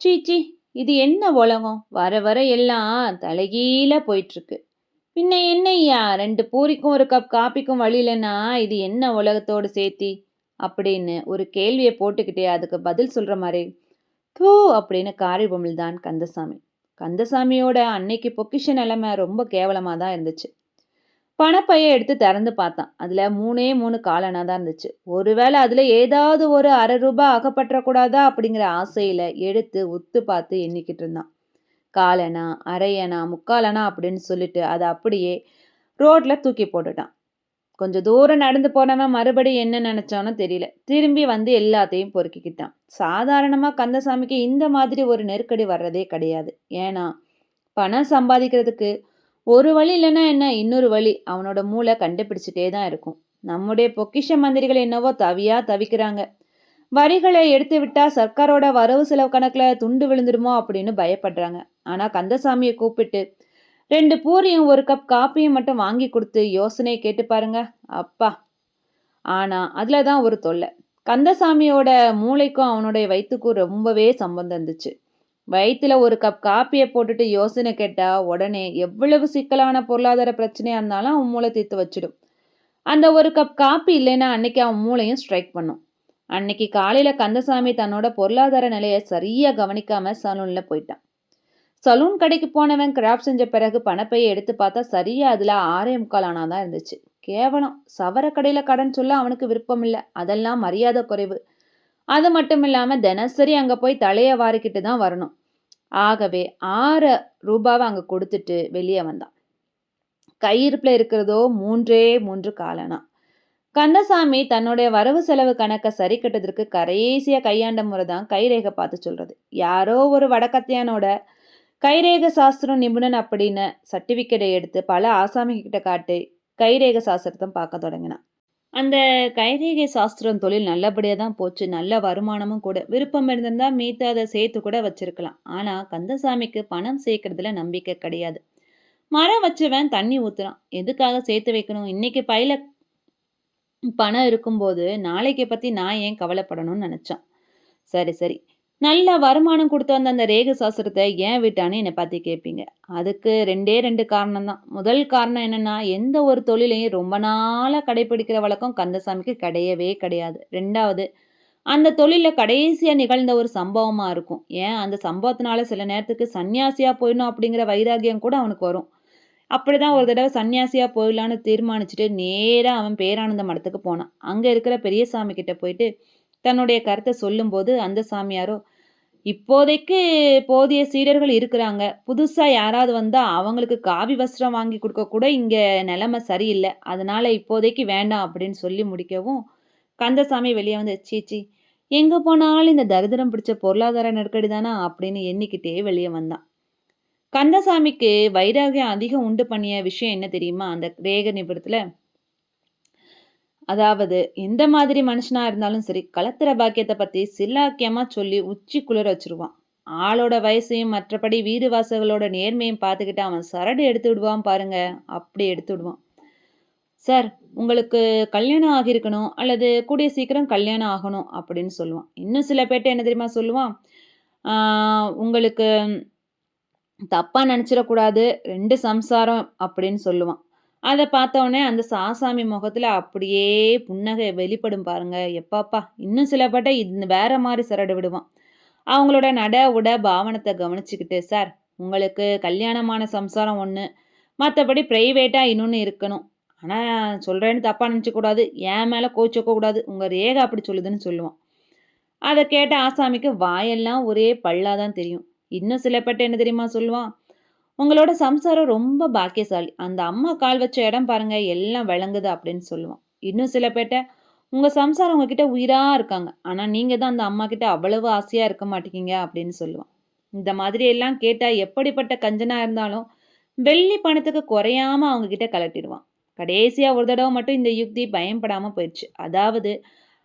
சீச்சி இது என்ன உலகம்? வர வர எல்லாம் தலைகீழ போயிட்டுருக்கு. பின்ன என்னய்யா ரெண்டு பூரிக்கும் ஒரு கப் காப்பிக்கும் வழி இது என்ன உலகத்தோடு சேர்த்தி? அப்படின்னு ஒரு கேள்வியை போட்டுக்கிட்டே அதுக்கு பதில் சொல்கிற மாதிரி தூ அப்படின்னு காரி தான் கந்தசாமி. கந்தசாமியோட அன்னைக்கு பொக்கிஷ நிலைமை ரொம்ப கேவலமாக தான் இருந்துச்சு. பணப்பையை எடுத்து திறந்து பார்த்தான். அதில் மூணே மூணு காலனா தான் இருந்துச்சு. ஒருவேளை அதில் ஏதாவது ஒரு அரை ரூபாய் அகப்பற்றக்கூடாதா அப்படிங்கிற ஆசையில் எடுத்து உத்து பார்த்து எண்ணிக்கிட்டு இருந்தான். காலனா அரையனா முக்காலனா அப்படின்னு சொல்லிட்டு அதை அப்படியே ரோட்டில் தூக்கி போட்டுட்டான். கொஞ்சம் தூரம் நடந்து போனவன் மறுபடியும் என்ன நினச்சானோ தெரியல. திரும்பி வந்து எல்லாத்தையும் பொறுக்கிக்கிட்டான். சாதாரணமாக கந்தசாமிக்கு இந்த மாதிரி ஒரு நெருக்கடி வர்றதே கிடையாது. ஏன்னா பணம் சம்பாதிக்கிறதுக்கு ஒரு வழி இல்லைன்னா என்ன? இன்னொரு வழி. அவனோட மூளை கண்டுபிடிச்சிட்டே தான் இருக்கும். நம்முடைய பொக்கிஷ மந்திரிகள் என்னவோ தவியா தவிக்கிறாங்க. வரிகளை எடுத்து விட்டா சர்க்காரோட வரவு செலவு கணக்கில் துண்டு விழுந்துடுமோ அப்படின்னு பயப்படுறாங்க. ஆனால் கந்தசாமியை கூப்பிட்டு ரெண்டு பூரியும் ஒரு கப் காப்பியும் மட்டும் வாங்கி கொடுத்து யோசனை கேட்டு பாருங்க. அப்பா. ஆனா அதில் தான் ஒரு தொல்லை. கந்தசாமியோட மூளைக்கும் அவனுடைய வயிற்றுக்கும் ரொம்பவே சம்பந்தம் இருந்துச்சு. வயிற்றுல ஒரு கப் காப்பியை போட்டுட்டு யோசனை கேட்டால் உடனே எவ்வளவு சிக்கலான பொருளாதார பிரச்சனையாக இருந்தாலும் அவன் மூளை தீர்த்து வச்சிடும். அந்த ஒரு கப் காப்பி இல்லைன்னா அன்னைக்கு அவன் மூளையும் ஸ்ட்ரைக் பண்ணும். அன்னைக்கு காலையில் கந்தசாமி தன்னோட பொருளாதார நிலையை சரியாக கவனிக்காம சலூனில் போயிட்டான். சலூன் கடைக்கு போனவன் கிராப் செஞ்ச பிறகு பணப்பையை எடுத்து பார்த்தா சரியாக அதில் ஆறே முக்கால் ஆனாதான் இருந்துச்சு. கேவலம். சவர கடையில் கடன் சொல்ல அவனுக்கு விருப்பம் இல்லை. அதெல்லாம் மரியாதை குறைவு. அது மட்டும் இல்லாமல் தினசரி அங்கே போய் தலையை வாரிக்கிட்டு தான் வரணும். ஆகவே ஆறு ரூபாவை அங்கே கொடுத்துட்டு வெளியே வந்தான். கையிருப்பில் இருக்கிறதோ மூன்றே மூன்று காலனா. கந்தசாமி தன்னுடைய வரவு செலவு கணக்கை சரி கட்டுறதுக்கு கரைசியாக கையாண்ட முறை தான் கைரேகை பார்த்து சொல்கிறது யாரோ ஒரு வடக்கத்தியானோட கைரேக சாஸ்திரம் நிபுணன் அப்படின்னு சர்டிஃபிகேட்டை எடுத்து பல ஆசாமிகிட்ட காட்டி கைரேக சாஸ்திரத்தை பார்க்க தொடங்கினான். அந்த கைரேகை சாஸ்திரம் தொழில் நல்லபடியாக தான் போச்சு. நல்ல வருமானமும் கூட. விருப்பம் இருந்திருந்தால் மீத்து அதை சேர்த்து கூட வச்சிருக்கலாம். ஆனால் கந்தசாமிக்கு பணம் சேர்க்கறதுல நம்பிக்கை கிடையாது. மரம் வச்சவன் தண்ணி ஊற்றுறான் எதுக்காக சேர்த்து வைக்கணும்? இன்னைக்கு பையில பணம் இருக்கும்போது நாளைக்கு பற்றி நான் ஏன் கவலைப்படணும்னு நினச்சான்? சரி சரி. நல்ல வருமானம் கொடுத்து வந்த அந்த ரேக சாஸ்திரத்தை ஏன் விட்டான்னு என்னை பார்த்து கேட்பீங்க அதுக்கு ரெண்டே ரெண்டு காரணம் தான் முதல் காரணம் என்னென்னா எந்த ஒரு தொழிலையும் ரொம்ப நாளாக கடைபிடிக்கிற வழக்கம் கந்தசாமிக்கு கிடையவே கிடையாது. ரெண்டாவது அந்த தொழிலில் கடைசியாக நிகழ்ந்த ஒரு சம்பவமாக இருக்கும். ஏன்? அந்த சம்பவத்தினால சில நேரத்துக்கு சன்னியாசியாக போயிடணும் அப்படிங்கிற வைராகியம் கூட அவனுக்கு வரும். அப்படி தான் ஒரு தடவை சன்னியாசியாக போயிடலான்னு தீர்மானிச்சுட்டு நேராக அவன் பேரானந்த மடத்துக்கு போனான். அங்கே இருக்கிற பெரியசாமி கிட்ட போயிட்டு தன்னுடைய கருத்தை சொல்லும்போது அந்த சாமியாரோ இப்போதைக்கு போதிய சீடர்கள் இருக்கிறாங்க. புதுசாக யாராவது வந்தால் அவங்களுக்கு காவி வஸ்திரம் வாங்கி கொடுக்க கூட இங்கே நிலைமை சரியில்லை. அதனால் இப்போதைக்கு வேண்டாம் அப்படின்னு சொல்லி முடிக்கவும் கந்தசாமி வெளியே வந்து சீச்சி எங்கே போனாலும் இந்த தரிதிரம் பிடிச்ச பொருளாதார நெருக்கடி தானா? அப்படின்னு எண்ணிக்கிட்டே வெளியே வந்தான். கந்தசாமிக்கு வைராகியம் அதிகம் உண்டு பண்ணிய விஷயம் என்ன தெரியுமா? அந்த ரேக நிபுணத்தில் அதாவது எந்த மாதிரி மனுஷனா இருந்தாலும் சரி கலத்துற பாக்கியத்தை பத்தி சில்லாக்கியமா சொல்லி உச்சி குளிர வச்சிருவான். ஆளோட வயசையும் மற்றபடி வீடு வாசகளோட நேர்மையும் பார்த்துக்கிட்டு அவன் சரடு எடுத்து விடுவான் பாருங்க அப்படி எடுத்து விடுவான். சார் உங்களுக்கு கல்யாணம் ஆகியிருக்கணும் அல்லது கூடிய சீக்கிரம் கல்யாணம் ஆகணும் அப்படின்னு சொல்லுவான். இன்னும் சில பேர்ட்ட என்ன தெரியுமா சொல்லுவான்? உங்களுக்கு தப்பாக நினச்சிடக்கூடாது ரெண்டு சம்சாரம் அப்படின்னு சொல்லுவான். அதை பார்த்தோன்னே அந்த சாசாமி முகத்தில் அப்படியே புன்னகை வெளிப்படும் பாருங்க. எப்பாப்பா இன்னும் சில பட்டை இந்த வேற மாதிரி சரடு விடுவான். அவங்களோட நட உட பாவனத்தை கவனிச்சுக்கிட்டு சார் உங்களுக்கு கல்யாணமான சம்சாரம் ஒன்று மற்றபடி ப்ரைவேட்டாக இன்னொன்று இருக்கணும். ஆனால் சொல்கிறேன்னு தப்பாக நினச்சக்கூடாது என் மேலே கோச்சிக்கக்கூடாது உங்கள் ரேகா அப்படி சொல்லுதுன்னு சொல்லுவான். அதை கேட்ட ஆசாமிக்கு வாயெல்லாம் ஒரே பல்லாக தான் தெரியும். இன்னும் சில பட்ட என்ன தெரியுமா சொல்லுவான்? உங்களோட சம்சாரம் ரொம்ப பாக்கியசாலி. அந்த அம்மா கால் வச்ச இடம் பாருங்க எல்லாம் விளங்குது அப்படின்னு சொல்லுவான். இன்னும் சில பேர்ட்ட உங்க சம்சாரம் உங்ககிட்ட உயிரா இருக்காங்க. ஆனா நீங்க தான் அந்த அம்மா கிட்ட அவ்வளவு ஆசையா இருக்க மாட்டேங்க அப்படின்னு சொல்லுவான். இந்த மாதிரி எல்லாம் கேட்டா எப்படிப்பட்ட கஞ்சனா இருந்தாலும் வெள்ளி பணத்துக்கு குறையாம அவங்க கிட்ட கலட்டிடுவான். கடைசியா ஒரு தடவை மட்டும் இந்த யுக்தி பயன்படாம போயிடுச்சு. அதாவது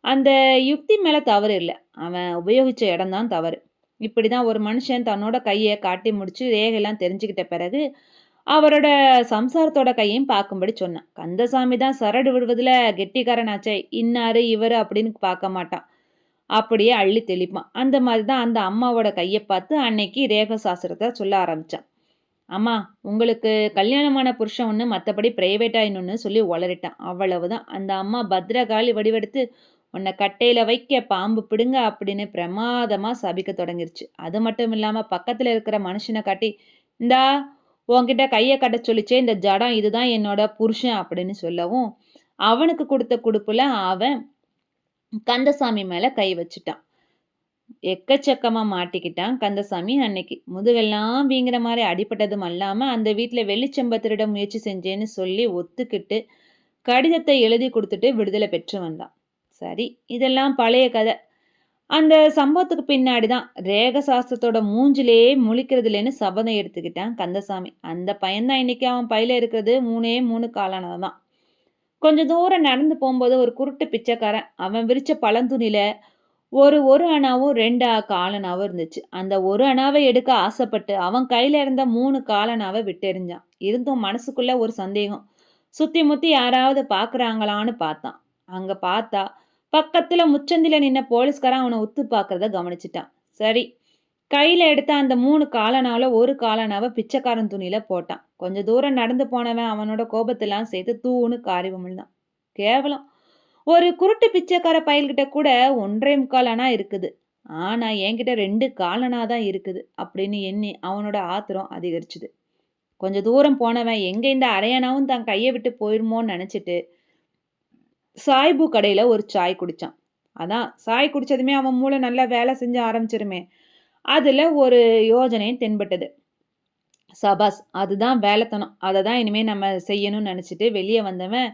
அந்த யுக்தி மேல தவறு இல்லை. அவன் உபயோகிச்ச இடம் தான் தவறு. இப்படி தான் ஒரு மனுஷன் தன்னோட கையை காட்டி முடிச்சு ரேகையெல்லாம் தெரிஞ்சுக்கிட்ட பிறகு அவரோட சம்சாரத்தோட கையையும் பார்க்கும்படி சொன்னான். கந்தசாமி தான் சரடு விடுவதில் கெட்டிக்காரனாச்சே இன்னாரு இவர் அப்படின்னு பார்க்க மாட்டான். அப்படியே அள்ளி தெளிப்பான். அந்த மாதிரி தான் அந்த அம்மாவோட கையை பார்த்து அன்னைக்கு ரேக சாஸ்திரத்தை சொல்ல ஆரம்பித்தான் அம்மா உங்களுக்கு கல்யாணமான புருஷன் ஒன்று மற்றபடி ப்ரைவேட்டாக இன்னொன்று சொல்லி உளறிட்டான். அவ்வளவுதான். அந்த அம்மா பத்ரகாளி வடிவெடுத்து உன்னை கட்டையில் வைக்க பாம்பு பிடுங்க அப்படின்னு பிரமாதமாக சபிக்க தொடங்கிருச்சு. அது மட்டும் இல்லாமல் பக்கத்தில் இருக்கிற மனுஷனை காட்டி இந்தா உன்கிட்ட கையை கட்ட சொல்லிச்சே இந்த ஜடம் இதுதான் என்னோட புருஷன் அப்படின்னு சொல்லவும் அவனுக்கு கொடுத்த கொடுப்புல அவன் கந்தசாமி மேலே கை வச்சுட்டான். எக்கச்சக்கமா மாட்டிக்கிட்டான் கந்தசாமி அன்னைக்கு. முதுகெல்லாம் வீங்கிற மாதிரி அடிபட்டதும் அல்லாம அந்த வீட்டில் வெள்ளிச்செம்பத்திரிட முயற்சி செஞ்சேன்னு சொல்லி ஒத்துக்கிட்டு கடிதத்தை எழுதி கொடுத்துட்டு விடுதலை பெற்று வந்தான். சரி இதெல்லாம் பழைய கதை. அந்த சம்பவத்துக்கு பின்னாடி தான் ரேக சாஸ்திரத்தோட மூஞ்சிலே முழிக்கிறது இல்லைன்னு சபதம் எடுத்துக்கிட்டான் கந்தசாமி. அந்த பையன்தான் இன்னைக்கு அவன் பையில இருக்கிறது மூணே மூணு காலானது தான் கொஞ்சம் தூரம் நடந்து போகும்போது ஒரு குருட்டு பிச்சைக்காரன் அவன் விரிச்ச பழந்துணியில ஒரு ஒரு அணாவும் ரெண்டு காலனாவும் இருந்துச்சு. அந்த ஒரு அணாவை எடுக்க ஆசைப்பட்டு அவன் கையில இருந்த மூணு காலனாவை விட்டெறிஞ்சான். இருந்தும் மனசுக்குள்ள ஒரு சந்தேகம். சுத்தி முத்தி யாராவது பாக்குறாங்களான்னு பார்த்தான். அங்க பார்த்தா பக்கத்தில் முச்சந்தில நின்ன போலீஸ்காரன் அவனை உத்து பார்க்கறத கவனிச்சிட்டான். சரி. கையில் எடுத்த அந்த மூணு காலனால ஒரு காலனாவை பிச்சைக்காரன் துணியில் போட்டான். கொஞ்சம் தூரம் நடந்து போனவன் அவனோட கோபத்தெல்லாம் சேர்த்து தூணு காரி கேவலம். ஒரு குருட்டு பிச்சைக்கார பயல்கிட்ட கூட ஒன்றே முக்காலனா இருக்குது. ஆனால் என்கிட்ட ரெண்டு காலனா தான் இருக்குது அப்படின்னு எண்ணி அவனோட ஆத்திரம் அதிகரிச்சுது. கொஞ்சம் தூரம் போனவன் எங்கே இந்த அரையனாவும் தான் கையை விட்டு போயிடுமோன்னு நினச்சிட்டு சாய்பு கடையில் ஒரு சாய் குடித்தான் அதான் சாய் குடித்ததுமே அவன் மூளை நல்லா வேலை செஞ்சு ஆரம்பிச்சிருமே. அதில் ஒரு யோஜனையும் தென்பட்டது. சபாஸ் அதுதான் வேலைத்தனம். அதை தான் இனிமேல் நம்ம செய்யணும்னு நினச்சிட்டு வெளியே வந்தவன்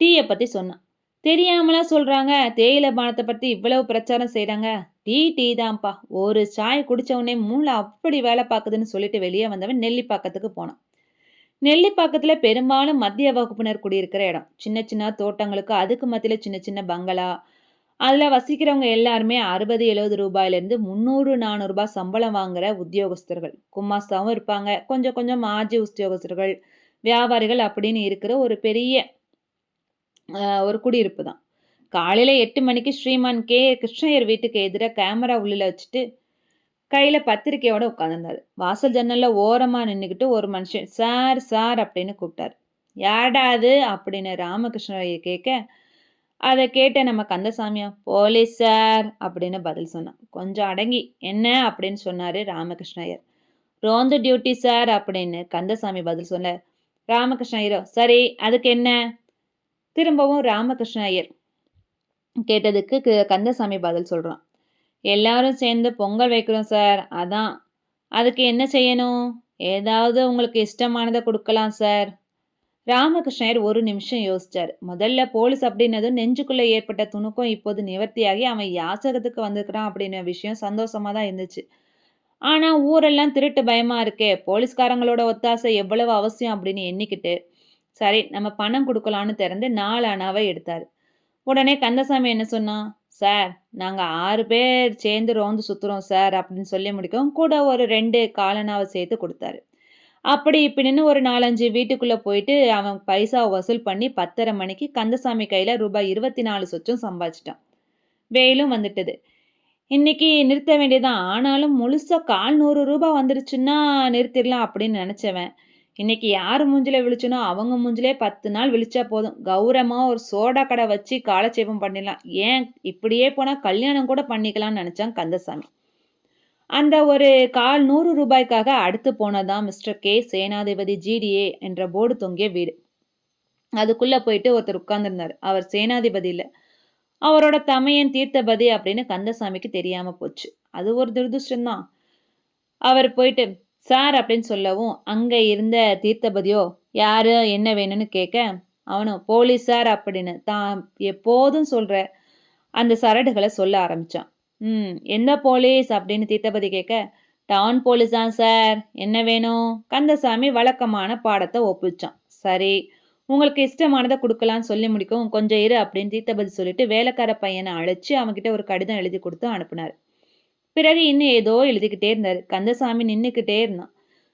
டீயை பற்றி சொன்னான். தெரியாமலாம் சொல்கிறாங்க தேயிலை பானத்தை பற்றி இவ்வளவு பிரச்சாரம் செய்கிறாங்க டீ டீ தான்ப்பா. ஒரு சாய் குடிச்ச மூளை அப்படி வேலை பார்க்குதுன்னு சொல்லிட்டு வெளியே வந்தவன் நெல்லிப்பாக்கத்துக்கு போனான். நெல்லிப்பாக்கத்தில் பெரும்பாலும் மத்திய வகுப்பினர் குடியிருக்கிற இடம். சின்ன சின்ன தோட்டங்களுக்கு அதுக்கு மத்தியில் சின்ன சின்ன பங்களா. அதில் வசிக்கிறவங்க எல்லாருமே அறுபது எழுபது ரூபாயிலேருந்து முந்நூறு நானூறுரூபா சம்பளம் வாங்குற உத்தியோகஸ்தர்கள். கும்மாஸ்தாவும் இருப்பாங்க. கொஞ்சம் கொஞ்சம் மாஜி உத்தியோகஸ்தர்கள் வியாபாரிகள் அப்படின்னு இருக்கிற ஒரு பெரிய ஒரு குடியிருப்பு தான். காலையில் எட்டு மணிக்கு ஸ்ரீமான் கே. கிருஷ்ணயர் வீட்டுக்கு எதிராக கேமரா உள்ளில் வச்சுட்டு கையில் பத்திரிக்கையோடு உட்காந்துருந்தாரு வாசல் ஜன்னலில் ஓரமாக நின்றுக்கிட்டு ஒரு மனுஷன் சார் சார் அப்படின்னு கூப்பிட்டாரு. யாடா அது? அப்படின்னு ராமகிருஷ்ணரையர் கேட்க அதை கேட்ட நம்ம கந்தசாமியா? போலீஸ் சார் அப்படின்னு பதில் சொன்னான். கொஞ்சம் அடங்கி என்ன? அப்படின்னு சொன்னார் ராமகிருஷ்ணயர் ரோந்து டியூட்டி சார் அப்படின்னு கந்தசாமி பதில் சொன்னார் ராமகிருஷ்ண ஐயரோ சரி அதுக்கு என்ன? திரும்பவும் ராமகிருஷ்ண ஐயர் கேட்டதுக்கு கந்தசாமி பதில் சொல்கிறான் எல்லாரும் சேர்ந்து பொங்கல் வைக்கிறோம் சார். அதான். அதுக்கு என்ன செய்யணும்? ஏதாவது உங்களுக்கு இஷ்டமானதை கொடுக்கலாம் சார். ராமகிருஷ்ணர் ஒரு நிமிஷம் யோசிச்சார். முதல்ல போலீஸ் அப்படின்னதும் நெஞ்சுக்குள்ள ஏற்பட்ட துணுக்கம் இப்போது நிவர்த்தியாகி அவன் யாசகத்துக்கு வந்திருக்கிறான் அப்படின்ன விஷயம் சந்தோஷமா தான் இருந்துச்சு. ஆனா ஊரெல்லாம் திருட்டு பயமா இருக்கே. போலீஸ்காரங்களோட ஒத்தாசை எவ்வளவு அவசியம் அப்படின்னு எண்ணிக்கிட்டு சரி நம்ம பணம் கொடுக்கலான்னு திறந்து நாலு அணாவை எடுத்தார். உடனே கந்தசாமி என்ன சொன்னான்? சார் நாங்கள் ஆறு பேர் சேர்ந்து ரோந்து சுற்றுறோம் சார் அப்படின்னு சொல்லி முடிக்கவும் கூட ஒரு ரெண்டு காலனாவை சேர்த்து கொடுத்தாரு. அப்படி இப்படின்னு ஒரு நாலஞ்சு வீட்டுக்குள்ளே போயிட்டு அவன் பைசா வசூல் பண்ணி பத்தரை மணிக்கு கந்தசாமி கையில் ரூபாய் இருபத்தி நாலு சொச்சம் சம்பாதிச்சிட்டான். வெயிலும் வந்துட்டது. இன்னைக்கு நிறுத்த வேண்டியதான் ஆனாலும் முழுசாக கால் நூறு ரூபாய் வந்துருச்சுன்னா நிறுத்திடலாம் அப்படின்னு நினச்சவன். இன்னைக்கு யார் மூஞ்சில விழிச்சனோ அவங்க மூஞ்சிலே பத்து நாள் விழிச்சா போதும். கௌரவமாக ஒரு சோடா கடை வச்சு காலட்சேபம் பண்ணிடலாம். ஏன்? இப்படியே போனால் கல்யாணம் கூட பண்ணிக்கலாம்னு நினச்சான் கந்தசாமி. அந்த ஒரு கால் நூறு ரூபாய்க்காக அடுத்து போனதான் மிஸ்டர் கே. சேனாதிபதி ஜிடிஏ என்ற போர்டு தொங்கிய வீடு. அதுக்குள்ளே போயிட்டு ஒருத்தர் உட்கார்ந்துருந்தார். அவர் சேனாதிபதி இல்லை. அவரோட தமையன் தீர்த்தபதி அப்படின்னு கந்தசாமிக்கு தெரியாமல் போச்சு. அது ஒரு துரதிருஷ்டம்தான். அவர் போயிட்டு சார் அப்படின்னு சொல்லவும் அங்கே இருந்த தீர்த்தபதியோ யாரு? என்ன வேணும்னு கேட்க அவனும் போலீஸ் சார் அப்படின்னு தான் எப்போதும் சொல்கிற அந்த சரடுகளை சொல்ல ஆரம்பித்தான் ம் எந்த போலீஸ்? அப்படின்னு தீர்த்தபதி கேட்க டவுன் போலீஸ் தான் சார். என்ன வேணும்? கந்தசாமி வழக்கமான பாடத்தை ஒப்பிச்சான். சரி உங்களுக்கு இஷ்டமானதை கொடுக்கலான்னு சொல்லி முடிக்கவும் கொஞ்சம் இரு அப்படின்னு தீர்த்தபதி சொல்லிட்டு வேலைக்கார பையனை அழைச்சி அவன்கிட்ட ஒரு கடிதம் எழுதி கொடுத்து அனுப்புனார். பிறகு இன்னும் ஏதோ எழுதிக்கிட்டே இருந்தார். கந்தசாமி நின்றுக்கிட்டே இருந்தான்.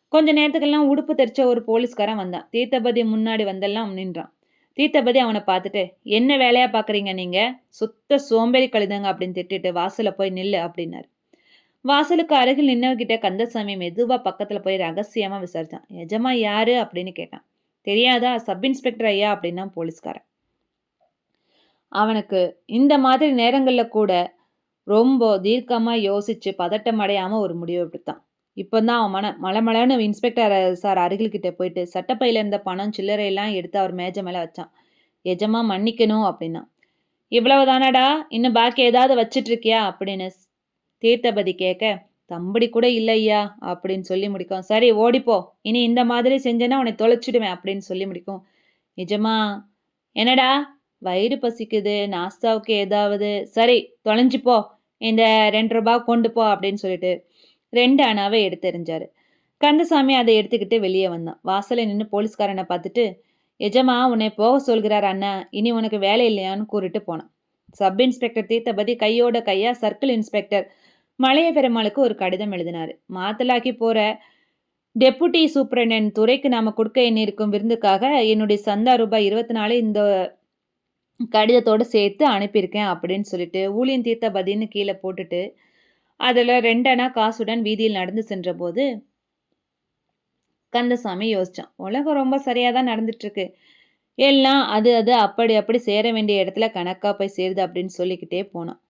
கொஞ்ச நேரத்துக்கெல்லாம் உடுப்பு தெரிச்ச ஒரு போலீஸ்காரன் வந்தான். தீர்த்தபதி முன்னாடி வந்தெல்லாம் நின்றான். தீர்த்தபதி அவனை பார்த்துட்டு என்ன வேலையா பார்க்குறீங்க நீங்கள் சுத்த சோம்பேறி கழுதுங்க அப்படின்னு திட்டிட்டு வாசலில் போய் நில்லு அப்படின்னாரு. வாசலுக்கு அருகில் நின்னவகிட்ட கந்தசாமி மெதுவாக பக்கத்தில் போய் ரகசியமாக விசாரித்தான் எஜமா யாரு? அப்படின்னு கேட்டான். தெரியாதா? சப் இன்ஸ்பெக்டர் ஐயா அப்படின்னா போலீஸ்காரன். அவனுக்கு இந்த மாதிரி நேரங்களில் கூட ரொம்ப தீர்க்கமாக யோசித்து பதட்டம் அடையாமல் ஒரு முடிவு எடுத்தான். இப்போதான் அவன் மன மலமலன்னு இன்ஸ்பெக்டர் சார் அருகில்கிட்ட போயிட்டு சட்டப்பையில் இருந்த பணம் சில்லறையெல்லாம் எடுத்து அவர் மேஜை மேலே வச்சான். எஜமா மன்னிக்கணும் அப்படின்னா. இவ்வளவு தானடா இன்னும் பாக்கி ஏதாவது வச்சிட்டு இருக்கியா அப்படின்னு தீர்த்தபதி கேட்க தம்படி கூட இல்லையா அப்படின்னு சொல்லி முடிக்கும். சரி ஓடிப்போ. இனி இந்த மாதிரி செஞ்சேன்னா உன்னை தொலைச்சிடுவேன் அப்படின்னு சொல்லி முடிக்கும். நிஜமா என்னடா? வயிறு பசிக்குது நாஸ்தாவுக்கு ஏதாவது. சரி தொலைஞ்சுப்போ இந்த ரெண்டு ரூபாய் கொண்டு போ அப்படின்னு சொல்லிட்டு ரெண்டு அணாவை எடுத்தெறிஞ்சாரு. கந்தசாமி அதை எடுத்துக்கிட்டு வெளியே வந்தான். வாசலில் நின்று போலீஸ்காரனை பார்த்துட்டு எஜமா உன்னை போக சொல்கிறார் அண்ணா. இனி உனக்கு வேலை இல்லையான்னு கூறிட்டு போனான். சப் இன்ஸ்பெக்டர் தீர்த்தபதி கையோட கையா சர்க்கிள் இன்ஸ்பெக்டர் மலைய பெருமாளுக்கு ஒரு கடிதம் எழுதினார். மாத்தலாக்கி போற டெப்புட்டி சூப்பரண்டன் துறைக்கு நாம கொடுக்க எண்ணிருக்கும் விருந்துக்காக என்னுடைய சந்தா ரூபாய் இருபத்தி நாலு இந்த கடிதத்தோடு சேர்த்து அனுப்பியிருக்கேன் அப்படின்னு சொல்லிட்டு ஊழியன் தீர்த்த பதின்னு கீழே போட்டுட்டு அதில் ரெண்டனா காசுடன் வீதியில் நடந்து சென்றபோது கந்தசாமி யோசித்தான் உலகம் ரொம்ப சரியாக தான் நடந்துட்டுருக்கு. எல்லாம் அது அது அப்படி அப்படி சேர வேண்டிய இடத்துல கணக்காக போய் சேருது அப்படின்னு சொல்லிக்கிட்டே போனான்.